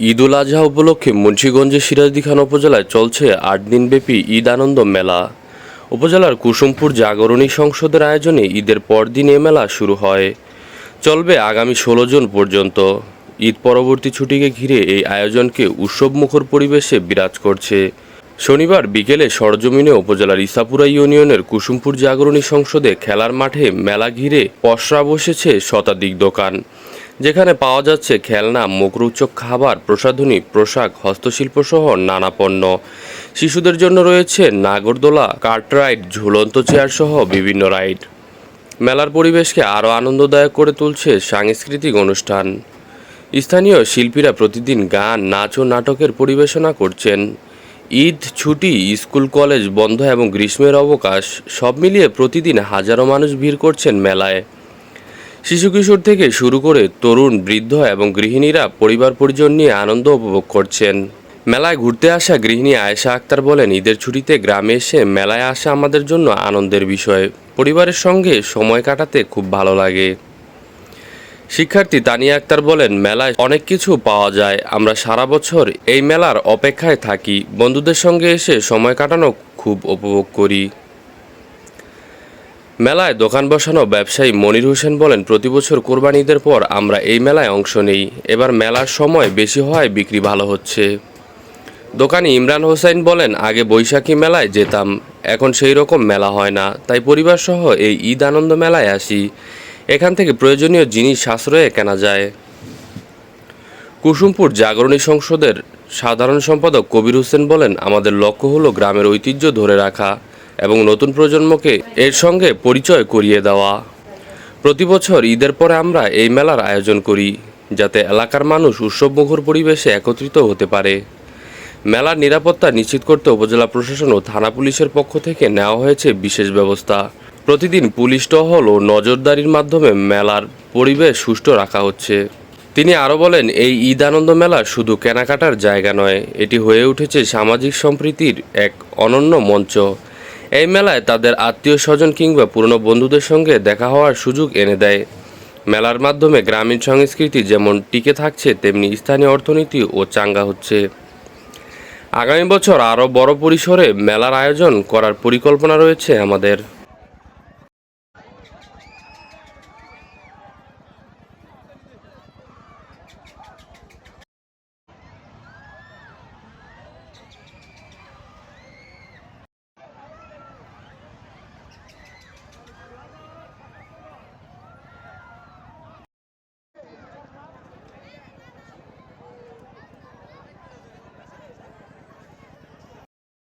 ঈদ উল আজহা উপলক্ষে মুন্সীগঞ্জের সিরাজদি খান উপজেলায় চলছে আট দিনব্যাপী ঈদ আনন্দ মেলা। উপজেলার কুসুমপুর জাগরণী সংসদের আয়োজনে ঈদের পরদিন এ মেলা শুরু হয়। চলবে আগামী ষোলো জুন পর্যন্ত। ঈদ পরবর্তী ছুটিকে ঘিরে এই আয়োজনকে উৎসবমুখর পরিবেশে বিরাজ করছে। শনিবার বিকেলে সরজমিনে উপজেলার ইসাপুরা ইউনিয়নের কুসুমপুর জাগরণী সংসদে খেলার মাঠে মেলা ঘিরে পসরা বসেছে শতাধিক দোকান। যেখানে পাওয়া যাচ্ছে খেলনা, মুখরোচক খাবার, প্রসাধনী, পোশাক, হস্তশিল্প সহ নানা পণ্য। শিশুদের জন্য রয়েছে নাগরদোলা কার্ট রাইড ঝুলন্ত চেয়ার সহ বিভিন্ন রাইড। মেলার পরিবেশকে আরও আনন্দদায়ক করে তুলছে সাংস্কৃতিক অনুষ্ঠান। স্থানীয় শিল্পীরা প্রতিদিন গান, নাচ ও নাটকের পরিবেশনা করছেন। ঈদ, ছুটি, স্কুল, কলেজ বন্ধ এবং গ্রীষ্মের অবকাশ, সব মিলিয়ে প্রতিদিন হাজারো মানুষ ভিড় করছেন মেলায়। শিশু কিশোর থেকে শুরু করে তরুণ, বৃদ্ধ এবং গৃহিণীরা পরিবার পরিজন নিয়ে আনন্দ উপভোগ করছেন। মেলায় ঘুরতে আসা গৃহিণী আয়েশা আক্তার বলেন, ঈদের ছুটিতে গ্রামে এসে মেলায় আসা আমাদের জন্য আনন্দের বিষয়। পরিবারের সঙ্গে সময় কাটাতে খুব ভালো লাগে। শিক্ষার্থী তানিয়া আক্তার বলেন, মেলায় অনেক কিছু পাওয়া যায়। আমরা সারা বছর এই মেলার অপেক্ষায় থাকি। বন্ধুদের সঙ্গে এসে সময় কাটানো খুব উপভোগ করি। মেলায় দোকান বসানো ব্যবসায়ী মনির হোসেন বলেন, প্রতি বছর কোরবানি ঈদের পর আমরা এই মেলায় অংশ নেই। এবার মেলার সময় বেশি হওয়ায় বিক্রি ভালো হচ্ছে। দোকানি ইমরান হোসেন বলেন, আগে বৈশাখী মেলায় যেতাম, এখন সেই রকম মেলা হয় না। তাই পরিবার সহ এই ঈদ আনন্দ মেলায় আসি। এখান থেকে প্রয়োজনীয় জিনিস সাশ্রয়ে কেনা যায়। কুসুমপুর জাগরণী সংসদের সাধারণ সম্পাদক কবির হোসেন বলেন, আমাদের লক্ষ্য হলো গ্রামের ঐতিহ্য ধরে রাখা। এবং নতুন প্রজন্মকে এর সঙ্গে পরিচয় করিয়ে দেওয়া। প্রতি বছর ঈদের পরে আমরা এই মেলার আয়োজন করি, যাতে এলাকার মানুষ উৎসবমুখর পরিবেশে একত্রিত হতে পারে। মেলার নিরাপত্তা নিশ্চিত করতে উপজেলা প্রশাসন ও থানা পুলিশের পক্ষ থেকে নেওয়া হয়েছে বিশেষ ব্যবস্থা। প্রতিদিন পুলিশ টহল ও নজরদারির মাধ্যমে মেলার পরিবেশ সুষ্ঠু রাখা হচ্ছে। তিনি আরও বলেন, এই ঈদ আনন্দ মেলা শুধু কেনাকাটার জায়গা নয়, এটি হয়ে উঠেছে সামাজিক সম্প্রীতির এক অনন্য মঞ্চ। এই মেলায় তাদের আত্মীয় স্বজন কিংবা পুরনো বন্ধুদের সঙ্গে দেখা হওয়ার সুযোগ এনে দেয়। মেলার মাধ্যমে গ্রামীণ সংস্কৃতি যেমন টিকে থাকছে, তেমনি স্থানীয় অর্থনীতি ও চাঙ্গা হচ্ছে। আগামী বছর আরও বড় পরিসরে মেলার আয়োজন করার পরিকল্পনা রয়েছে আমাদের।